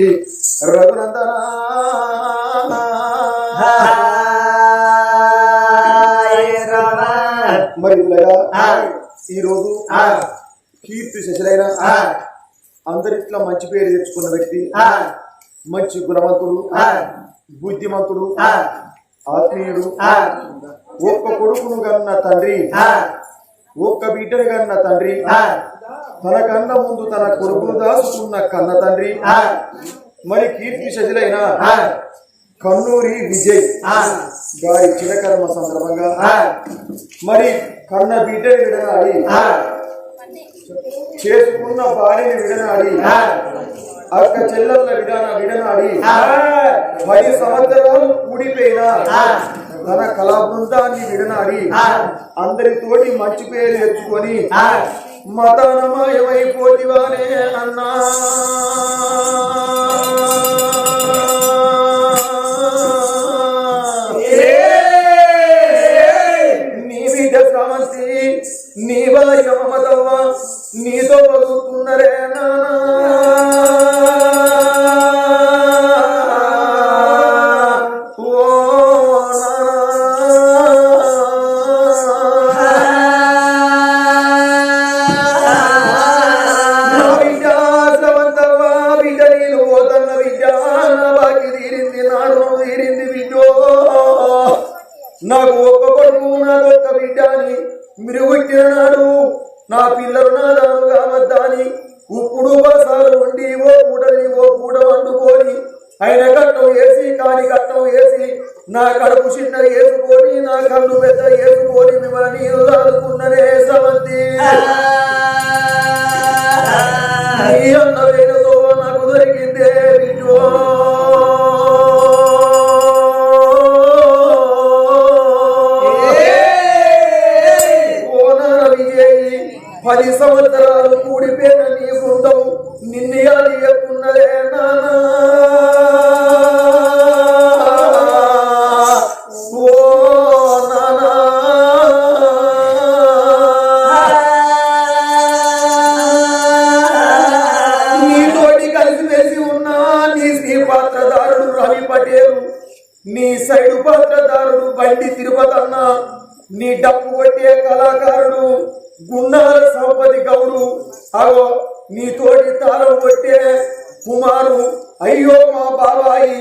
రఘునందన. మరి ఈ రోజు కీర్తి శశులైన అందరిట్లా మంచి పేరు తెచ్చుకున్న వ్యక్తి. మంచి గుణవంతుడు. బుద్ధిమంతుడు. ఆత్మీయుడు. ఒక్క కొడుకును కన్న తండ్రి. ఒక్క బిడ్డను కన్న తండ్రి. తన కన్న ముందు తన కొడుకును దాచుకున్న కన్న తండ్రి. మరి కీర్తి శశులైన కన్నూరి విజయ్. గారి చిరకర్మ సందర్భంగా. మరి కన్న బిడ్డని విడనాడి. చేసుకున్న భార్యని విడనాడి. అక్క చెల్లెళ్ళ విధాన విడనాడి. పది సంవత్సరాలు కూడిపోయిన తన కళా బృందాన్ని విడనాడి అందరితోటి మంచి పేరు తెచ్చుకొని మతనమయమైపోతివానే అన్నా. నీ బిడ్డ శ్రవంతి నీ భార్య మమతవ్వ నీతో బతుకుతున్నరే నానా. నాకు ఒక్క బిడ్డ అని మీరు నా పిల్లలు నా దాను కావద్దని ఇప్పుడు బసాలు ఉండి ఓ పూటని ఓ పూట వండుకొని ఆయన కట్టం వేసి కాని కట్టం వేసి నా కడుపు చిన్న వేసుకొని నా కన్ను పెద్ద వేసుకొని మిమ్మల్ని నీళ్ళు దాదుకున్ననే సమంతి. నీ అన్న నాకు దొరికిందే బిడ్డో. పది సంవత్సరాలు కూడిపోయిన నీ బృందం నిన్ను అది ఎక్కున్నదే నానా. కలిసిమెలిసి ఉన్న నీ నీ సైడు పాత్రదారుడు బండి తిరుపతన్న నీ డప్పు కొట్టే కళాకారుడు గున్నాల సంపతి గౌరు అగో నీ తోటి తాళం కొట్టే కుమారు. అయ్యో మా బాబాయి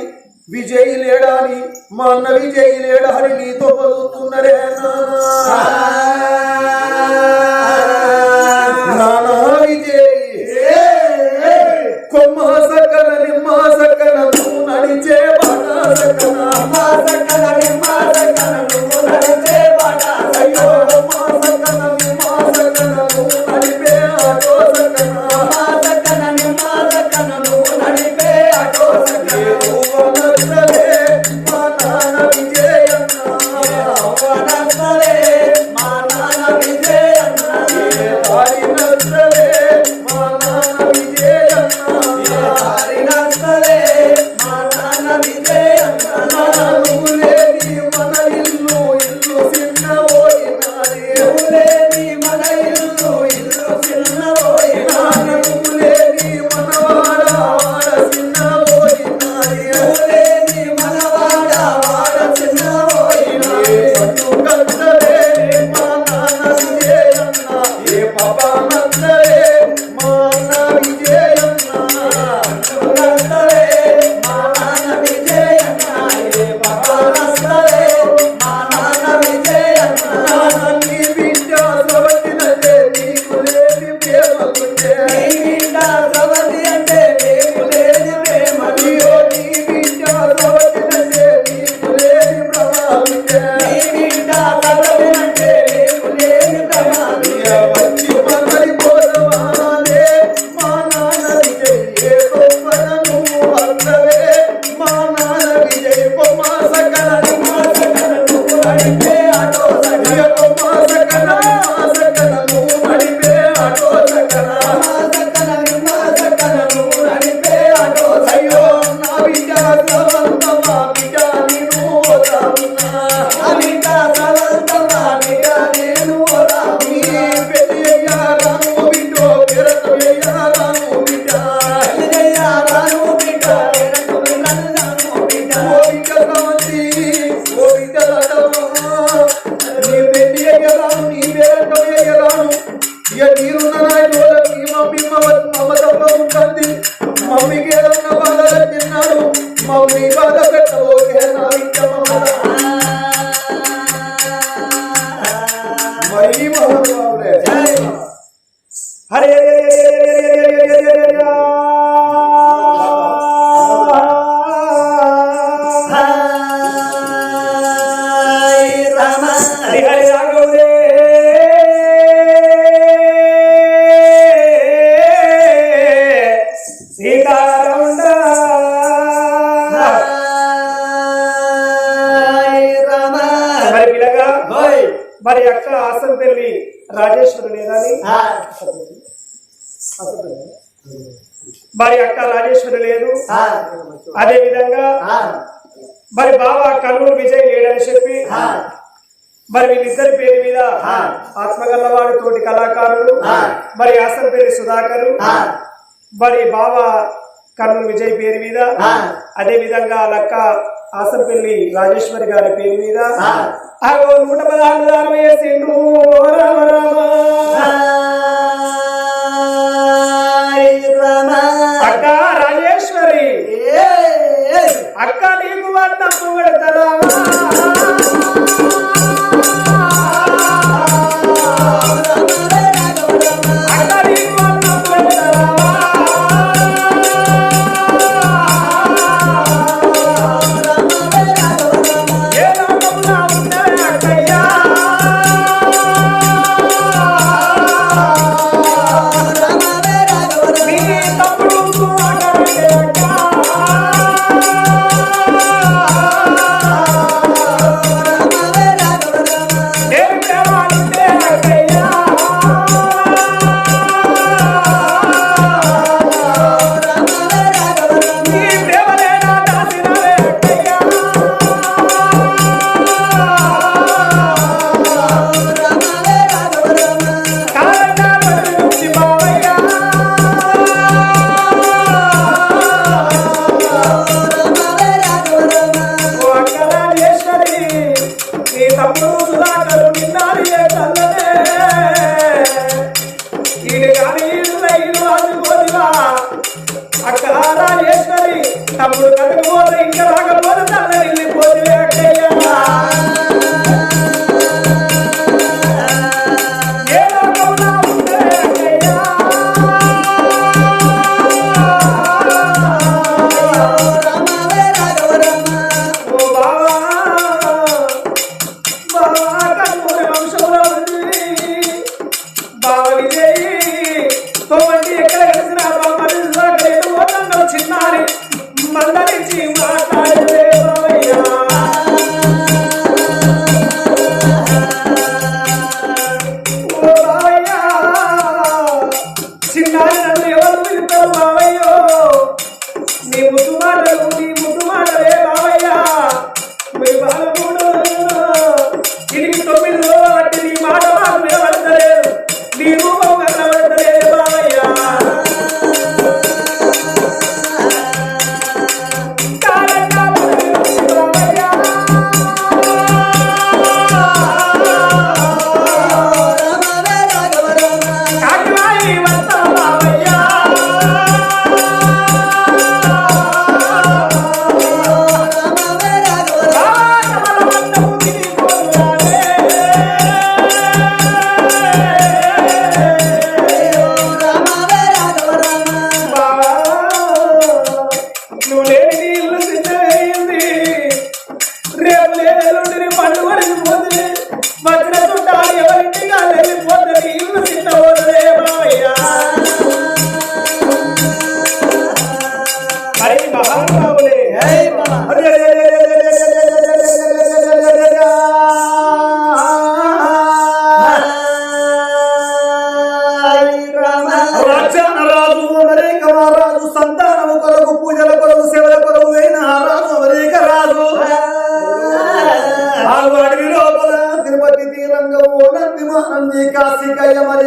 విజయ్ లేడాని మా అన్న విజయ్ లేడాని నీతో పలుకుతున్నరే నానా. విజయ్. కొమ్మ సకల నిమ్మ సకల నడిచే బాట సకల మా సకల నిమ్మ సకల మరి అక్క ఆసం పెళ్ళి రాజేశ్వరు లేదని మరి అక్క రాజేశ్వరి లేదు? అదే విధంగా మరి బావ కర్నూలు విజయ్ లేడని చెప్పి మరి వీళ్ళిద్దరి పేరు మీద ఆత్మగల్లవాడి తోటి కళాకారుడు మరి ఆసంపల్లి సుధాకరు మరి బావ కర్నూలు విజయ్ పేరు మీద అదే విధంగా లక్క ఆసంపల్లి రాజేశ్వరి గారి పేరు మీద నూట పదహారు దానం వేసిండు ఓ రామ రామ అక్క రాజేశ్వరి. అక్క నీకు వర్ణం పొగడతరా మందరించి మాట్లాడితే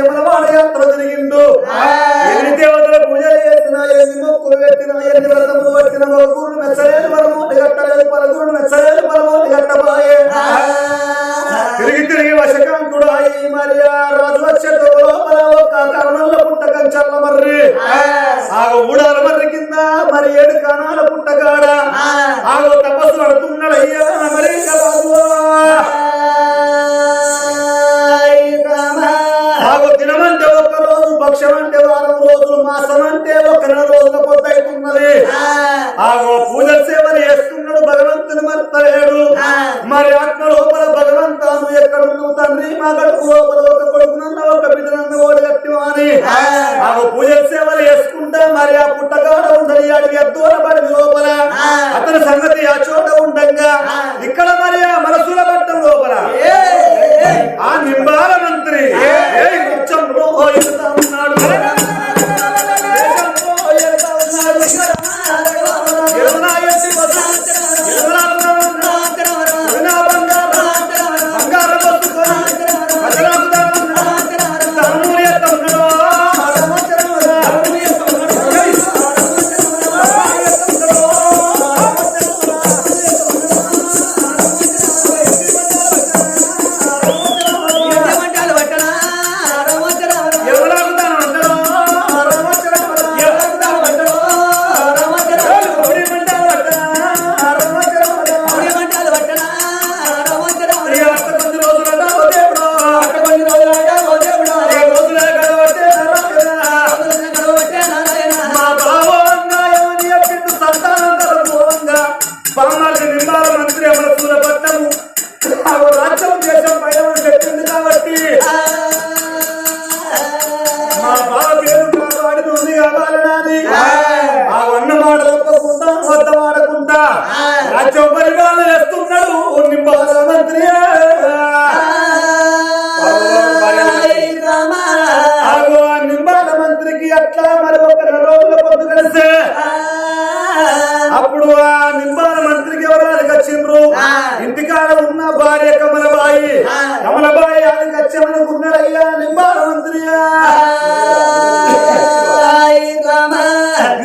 కాశీకయ్య మరి వాడ యాత్ర తిరిగిండు ఎన్ని దేవతల పూజలు చేసినా ఎన్ని మొక్కులు పెట్టినా ఎన్ని వ్రతములు పట్టిన గురుడు మెచ్చలేదు పరమోటి గట్టలేదు పరగురుడు మెచ్చలేదు పరమోటి గట్టబాయే తిరిగి తిరిగి వశకాంతుడు అయి మరి రాజు వచ్చే లోపల ఒక కర్ణంలో పుట్ట కంచర్ల మర్రి ఆ ఊడాల మర్రి కింద లోపల మరి ఏడు కణాల పుట్టగాడ. ఆగో తపస్సు పడుతున్నాడు అయ్యా మరి మాసం అంటే ఒక నెల రోజుల పొద్దు అవుతున్నది పూజ సేవలు చేస్తున్నాడు భగవంతుని మర్తలేడు. మరి ఆత్మ లోపల భగవంతాను ఎక్కడున్నావు తండ్రి? మా గడుపు లోపల ఒక కొడుకునన్న ఒక బిడ్డనన్న ఓడి కట్టి అని ఆగో పూజ సేవలు చేసుకుంటా మరి ఆ పుట్టగాడ ఉండని అడిగి దూరపడి లోపల. అతని సంగతి ఆ చోట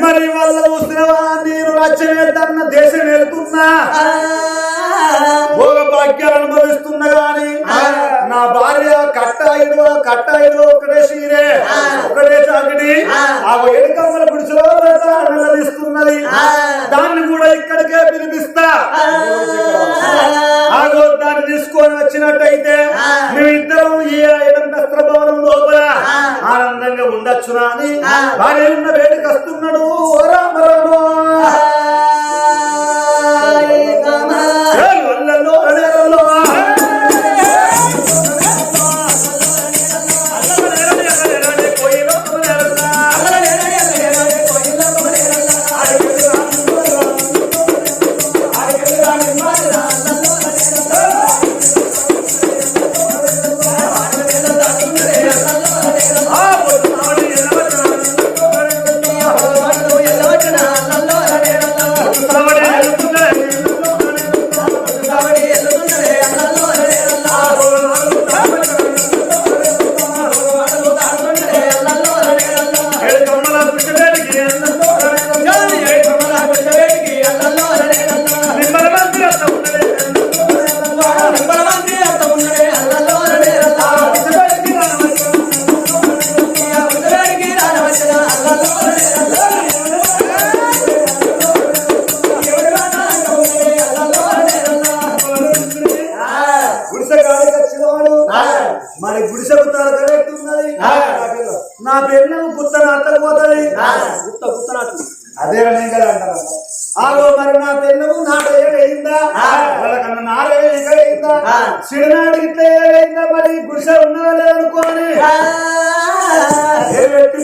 మరి వాళ్ళ చూసినవా నేను రాజ్యమేద్దన్న దేశం వెళ్తున్నా భోగ భాగ్యాలు అనుభవిస్తున్నా గాని నా భార్య ఐదు కట్ట ఐదు ఒకటే సీరే ఒకటే చాకిడి ఆ. ఏడు కమ్మల గుడిసెలో దాన్ని కూడా ఇక్కడికే పిలిపిస్తా. ఆగో దాన్ని తీసుకొని వచ్చినట్టయితే మేమిద్దరం ఈ ఐదంతస్త్ర భవనం లోపల ఆనందంగా ఉండొచ్చునా అని భార్య ఉన్న వేడికి వస్తున్నాడు. ఓ నా పెన్ను గుత్త నాటకపోతుంది అదే నేను కదా మరి నా పెన్ను నాట ఏడైందా? వాళ్ళకన్నా నారే ఏడైందా? సిడినాడు ఇట్లా ఏడైందా మరి? గుడిసె ఉన్నదా లేదనుకోని ఏ పెట్టి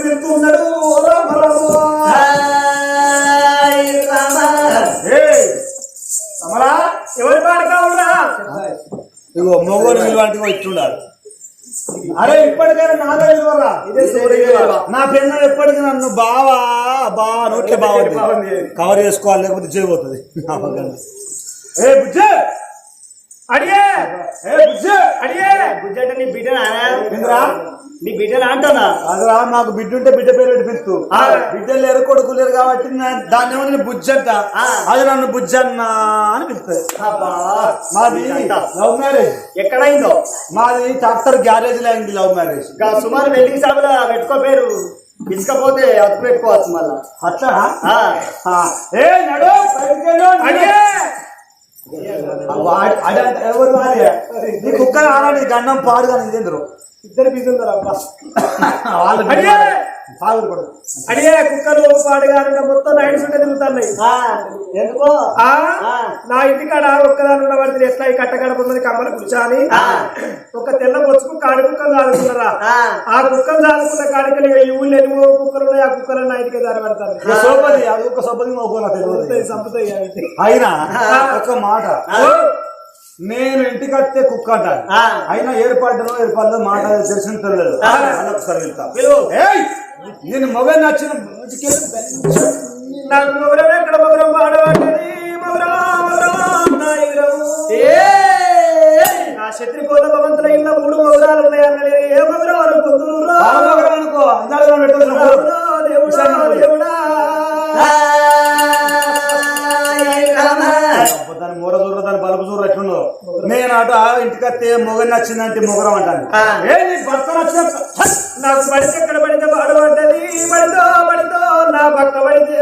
ఎవరి పాట కావురా ఇగో మొగోడు విలువంటి ఇట్లుండాలి అరే ఇప్పటికైనా నాదే విలువరా నా పెన్ను ఎప్పటికీ నన్ను బావా బా నోట్లే బాగుంది కవర్ చేసుకోవాలి లేకపోతే చేయబోతుంది ఏ బుజ్జే! అడిగే! ఏ బుజ్జే! అడిగే! గుజ్జంటే నీ బిడ్డనా ఏందిరా? నీ బిడ్డనా అంటున్నా అదిరా మాకు బిడ్డ ఉంటే బిడ్డ పేరు పెట్టి. బిడ్డలు లేరు కొడుకు లేరు కాబట్టి దాన్ని ఏమో నేను బుజ్జంట. ఆ. అది నన్ను బుజ్జన్న అని పిలుస్తుంది. మాది లవ్ మ్యారేజ్. ఎక్కడైందో? మాది ట్రాక్టర్ గ్యారేజ్లో అయింది లవ్ మ్యారేజ్. ఇంకా సుమారు వెల్డింగ్ షాపులో పెట్టుకో పేరు ఇసుకపోతే అతి పెట్టుకోవచ్చు మళ్ళా. అట్లా? ఏ నడు ఎవరు? నీ కుక్క ఆడాలి గండం పాడుగా నీదేంద్రు ఇద్దరు? బిజీ ఉన్నారు అబ్బా? వాళ్ళు అడిగే పాడు కూడా అడిగే కుక్కలు పాడుగారు మొత్తం నైట్ చుట్టే తిరుగుతున్నాయి. ఆ, ఎందుకో. నా ఇంటికాడ ఒక్కదాని ఉండబడితే ఎట్లా ఈ కట్టగడ ఉన్నది? కమ్మల కూర్చొని ఆ. ఒక తెల్ల బొచ్చుకు కాడి కుక్కలు దాడుకున్నారా ఆ. కుక్కలు దాడుకున్న కాడికలు ఈ ఊళ్ళో ఎన్ని కుక్కలు ఉన్నాయి ఆ కుక్కలు నా ఇంటికి దారి పడతారు. సోపది అది ఒక సోపది తెలియదు. సంపతాయి కాబట్టి అయినా ఒక మాట. నేను ఇంటికి వస్తే కుక్క అంటాను. అయినా ఏర్పాటులో ఏర్పాటులో మాట తెలిసిన తెలియదు. ఒకసారి వెళ్తా! నేను మొగ నచ్చిన నాకు మొగరం ఎక్కడ మొగరం? నా భవంతుల మూడు మొగరాలు ఉన్నాయన్నది ఏ మొగరం అనుకో దేవుడా. అటు ఆ ఇంటికి వస్తే మొగ నచ్చిందంటే మొగరం అంటాను నాకు పడితే ఎక్కడ పడితే పాడబడ్డది పడితో పడితో నా పక్క పడితే.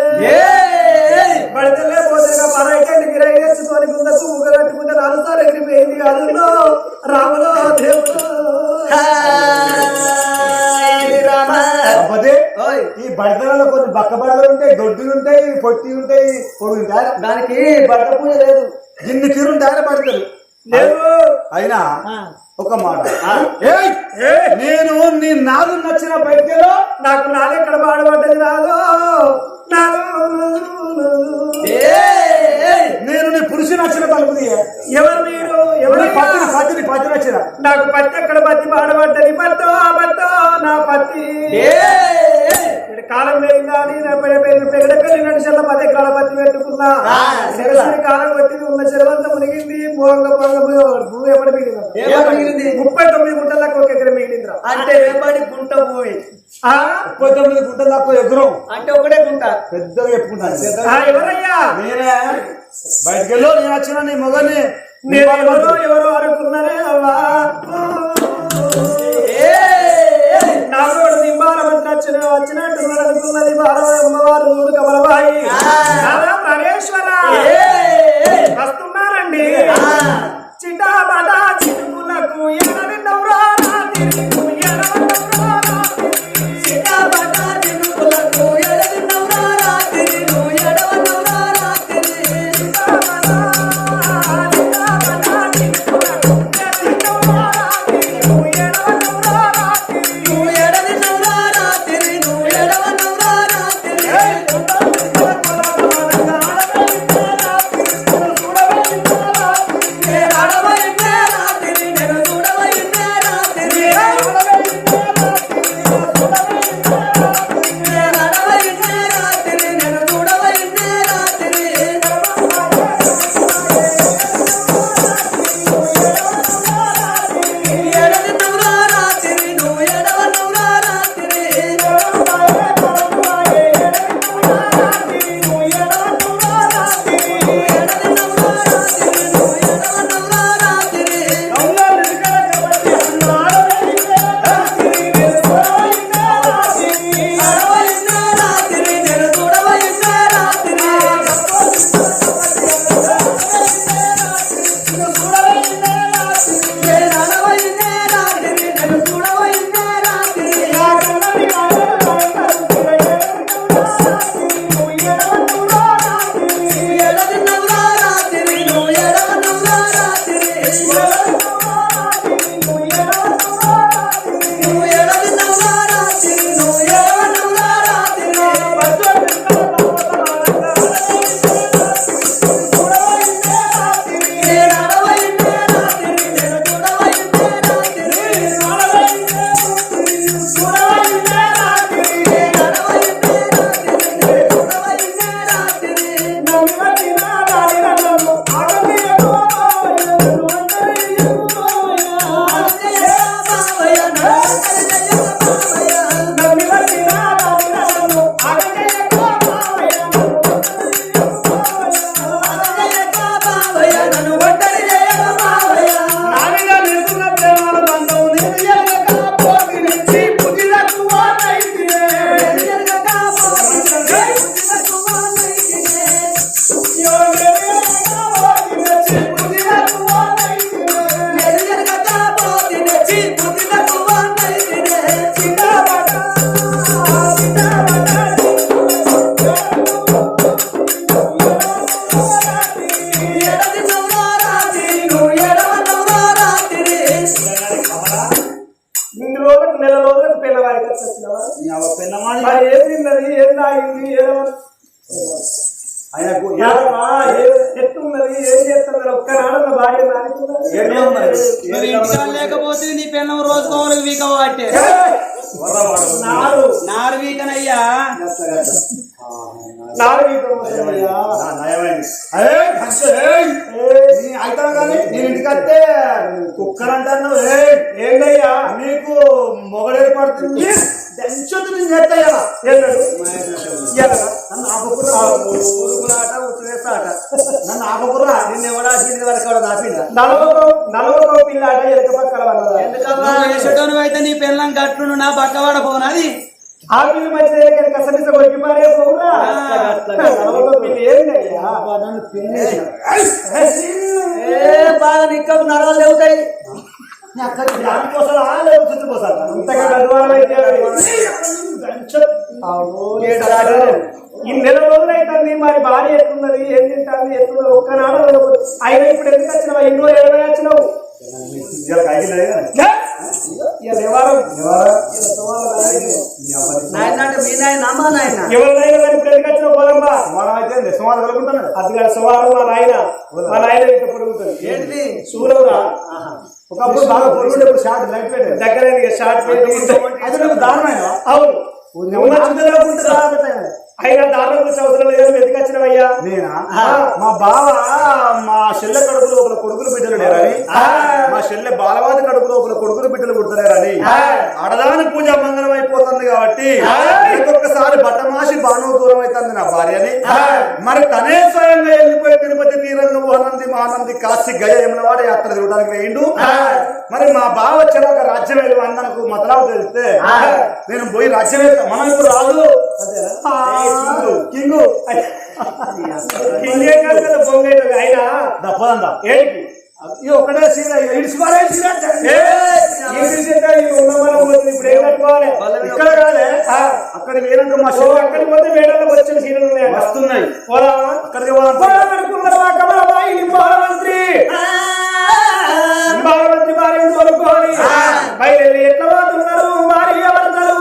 పడితే లేకపోతే నా పరైకండి గిరై తెచ్చుకొని కుందకు ముగ్గ కట్టుకుంటే నాలుగు సార్లు ఎగిరిపోయింది. అదులో రాములో దేవుడు. ఈ బడతలలో కొన్ని బక్క బడతలు ఉంటాయి దొడ్డులు ఉంటాయి పొట్టి ఉంటాయి పొడి ఉంటాయి. దానికి బట్ట పూజ లేదు. ఇన్ని తీరు ఉంటాయని పడతారు. అయినా ఒక మాట! నేను నీ నాదు నచ్చిన బయటలో నాకు నాదెక్కడ పాడబడ్డది నాదో నాదో. నేను నీ పురుషు నచ్చిన తీయ. ఎవరు మీరు? ఎవరు పత్తిని పత్తిని పత్తి నచ్చిన. నాకు పత్తి ఎక్కడ పత్తి పాడబడ్డది పత్తో పత్తో నా పత్తి. కాలం లేదా అని నా పెద్ద పెద్ద పెద్ద పెళ్ళి నడిచల్ల పది ఎకరాల పత్తి పెట్టుకున్నా. కాలం వచ్చింది ఉన్న చెరువంతా మునిగింది. పోంగ పోంగ భూమి ఎప్పటి మిగిలింది? మిగిలింది? ముప్పై తొమ్మిది గుంటలకు ఒక ఎకరం మిగిలిందిరా. అంటే రేపటి గుంట భూమి? ముప్పై తొమ్మిది గుంటలు తక్కువ ఎదురం అంటే ఒకటే గుంట. పెద్దగా చెప్పుకుంటాను ఎవరయ్యా? నేనే. బయటకు వెళ్ళు నేను వచ్చిన నీ మొగని. నేను ఎవరో ఎవరో అనుకున్నానే అవ్వా? మంత్రి వచ్చిన వచ్చినట్టు అమ్మవారు వస్తున్నారండి. ఎనని నవ్రా Sayonara ఏదో ఆయనకు ఏదమ్మా, ఏ- ఎట్లున్నది ఏం చేస్తున్నారు ఒక్క నాడన్న భార్య మరి. లేకపోతే నీ పెన్నం రోజుకోవాలి వీక పట్టే నారు నారు వీకనయ్యా. అయితావు కానీ నేను ఇంటికి వస్తే కుక్కర్ అంటాను ఏయ్ ఏందయ్యా నీకు మొగడు ఏర్పడుతుంది దంచొద్దు నేను చేస్తాయా? నన్ను నన్ను ఆపకురా ఎవడా వరకు పిల్లాట ఎలక పక్కల అయితే నీ పెళ్ళం కట్టును నా పక్కవాడ పోనది ఆ పిల్లి మంచిది ఎక్కడ కసమిస కొరికి పారే పోవురా నలభకో పిల్లి ఏందయ్యా నన్ను పిల్లేసిన ఏ బాగా నిక్కకు నరాలు లేవుతాయి. ఈ నెల రోజులు అవుతుంది మరి భార్య ఎట్లున్నది ఏం తింటుంది ఎట్లున్నది ఒక్కనాడ అయినా ఇప్పుడు ఎందుకు వచ్చినావు? ఎన్నో ఎనభై వచ్చినావు? ఛే! సుమారు మా నాయన మా నాయన సూరవురా ఒకప్పుడు బాగా ఇప్పుడు షార్ట్ దగ్గర షార్ట్ దారుణమైన అవును అయినా దారుణం లేదు ఎందుకు వచ్చినవయ్యా? నేనా? మా బావ మా చెల్లె కడుపు లోపల కొడుకులు బిడ్డలు లేరని. మా చెల్లె బాలవాది కడుపు లోపల కొడుకులు బిడ్డలు పుడతలేరని. ఆడదాని పూజ మంగళం అయిపోతుంది కాబట్టి బట్టమాసి బాణం దూరం అవుతుంది నా భార్యని. మరి తనే స్వయంగా వెళ్ళిపోయి తిరుపతి తీరంగం ఆనంది మానంది కాశీ గయ యమునవాడ యాత్ర తిరగడానికి వేయండు. మరి మా బావ వచ్చిన ఒక రాజ్యం వెళ్ళి అందనకు మతలావు తెలిస్తే నేను పోయి రాజ్యం వెళ్తా మనం ఇప్పుడు రాదు కింగు, కింగు. ఇంకేం కాదు కదా బొంగ అయినా? దప్పదందా ఏంటి? ఈ ఒక్కటే సీర ఇడిచి పారేసి ఇప్పుడు ఏం కట్టుకోవాలి ఇక్కడ కాదే అక్కడ వేరంగా మా చెల్లె అక్కడికి పోతే మేడల్లో వచ్చిన ఉన్నాయి వస్తున్నాయి పోదామా అక్కడికి పోదాం. పోదామనుకున్నావా కమలబాయి బాలమంత్రి. బాలమంత్రి భార్యను తోలుకొని బయలుదేరి ఎట్లా పోతున్నారు భార్య భర్తలు